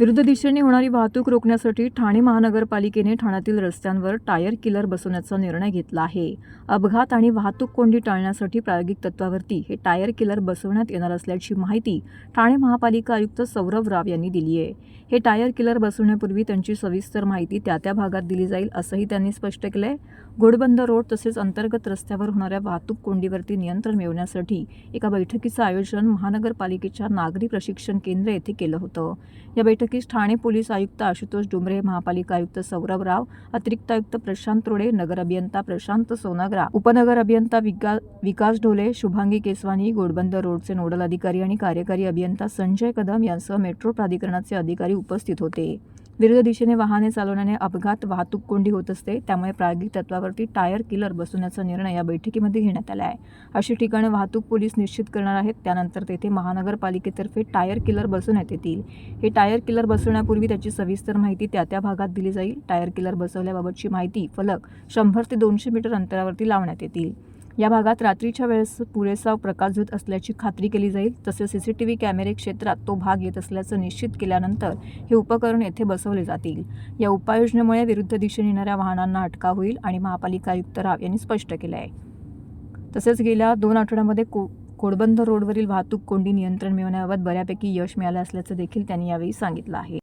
विरुद्ध दिशेने होणारी वाहतूक रोखण्यासाठी ठाणे महानगरपालिकेने ठाण्यातील रस्त्यांवर टायर किलर बसवण्याचा निर्णय घेतला आहे. अपघात आणि वाहतूक कोंडी टाळण्यासाठी प्रायोगिक तत्वावरती हे टायर किलर बसवण्यात येणार असल्याची माहिती ठाणे महापालिका आयुक्त सौरभ राव यांनी दिली आहे. हे टायर किलर बसवण्यापूर्वी त्यांची सविस्तर माहिती त्या त्या भागात दिली जाईल असंही त्यांनी स्पष्ट केलं आहे घोडबंदर रोड तसेच अंतर्गत रस्त्यावर होणाऱ्या वाहतूक कोंडीवरती नियंत्रण मिळवण्यासाठी एका बैठकीचं आयोजन महानगरपालिकेच्या नागरी प्रशिक्षण केंद्र येथे केलं होतं. या बैठकीस ठाणे पोलीस आयुक्त आशुतोष डुमरे महापालिका आयुक्त सौरभ राव अतिरिक्त आयुक्त प्रशांत रोडे नगर अभियंता प्रशांत सोनाग्रा उपनगर अभियंता विकास ढोले शुभांगी केसवानी गोडबंदर रोडचे नोडल अधिकारी आणि कार्यकारी अभियंता संजय कदम यांसह मेट्रो प्राधिकरणाचे अधिकारी उपस्थित होते. विरुद्ध दिशेने वाहने चालवण्याने अपघात वाहतूक कोंडी होत असते. त्यामुळे प्रायोगिक तत्वावरती टायर किलर बसवण्याचा निर्णय या बैठकीमध्ये घेण्यात आला आहे. अशी ठिकाणे वाहतूक पोलीस निश्चित करणार आहेत. त्यानंतर तेथे महानगरपालिकेतर्फे टायर किलर बसवण्यात येतील. हे टायर किलर बसवण्यापूर्वी त्याची सविस्तर माहिती त्या त्या भागात दिली जाईल. टायर किलर बसवल्याबाबतची माहिती फलक शंभर ते दोनशे मीटर अंतरावरती लावण्यात येतील. या भागात रात्रीच्या वेळेस पुरेसा प्रकाश होत असल्याची खात्री केली जाईल. तसेच व्ही कॅमेरे क्षेत्रात तो भाग येत असल्याचं निश्चित केल्यानंतर हे उपकरण येथे बसवले जातील. या उपाययोजनेमुळे विरुद्ध दिशेने येणाऱ्या वाहनांना अटकाव होईल आणि महापालिका आयुक्त राव यांनी स्पष्ट केलं आहे. तसेच गेल्या दोन आठवड्यामध्ये को कोडबंदर रोडवरील वाहतूक कोंडी नियंत्रण मिळवण्याबाबत बऱ्यापैकी यश मिळालं असल्याचं देखील त्यांनी यावेळी सांगितलं आहे.